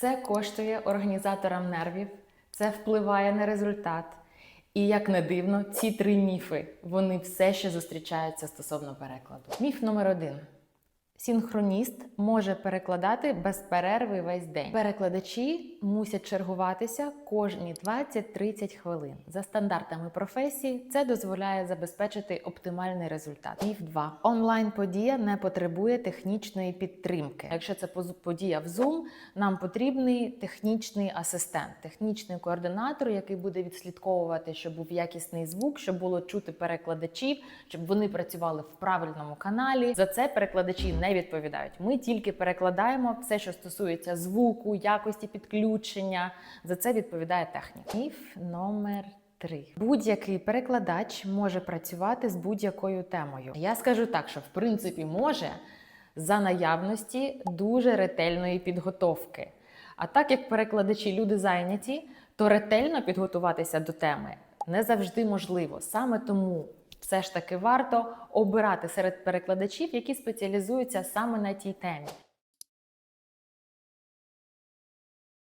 Це коштує організаторам нервів, це впливає на результат. І як не дивно, ці три міфи вони все ще зустрічаються стосовно перекладу. Міф номер один. Синхроніст може перекладати без перерви весь день. Перекладачі мусять чергуватися кожні 20-30 хвилин. За стандартами професії це дозволяє забезпечити оптимальний результат. Міф 2. онлайн подія не потребує технічної підтримки. Якщо це подія в Zoom, нам потрібний технічний асистент, технічний координатор, який буде відслідковувати, щоб був якісний звук, щоб було чути перекладачів, щоб вони працювали в правильному каналі. За це перекладачі відповідають. Ми тільки перекладаємо все, що стосується звуку, якості підключення. За це відповідає техніка. Міф номер. Три будь-який перекладач може працювати з будь-якою темою. Я скажу так, що в принципі може за наявності дуже ретельної підготовки. А так як перекладачі люди зайняті, то ретельно підготуватися до теми не завжди можливо. Саме тому все ж таки варто обирати серед перекладачів, які спеціалізуються саме на тій темі.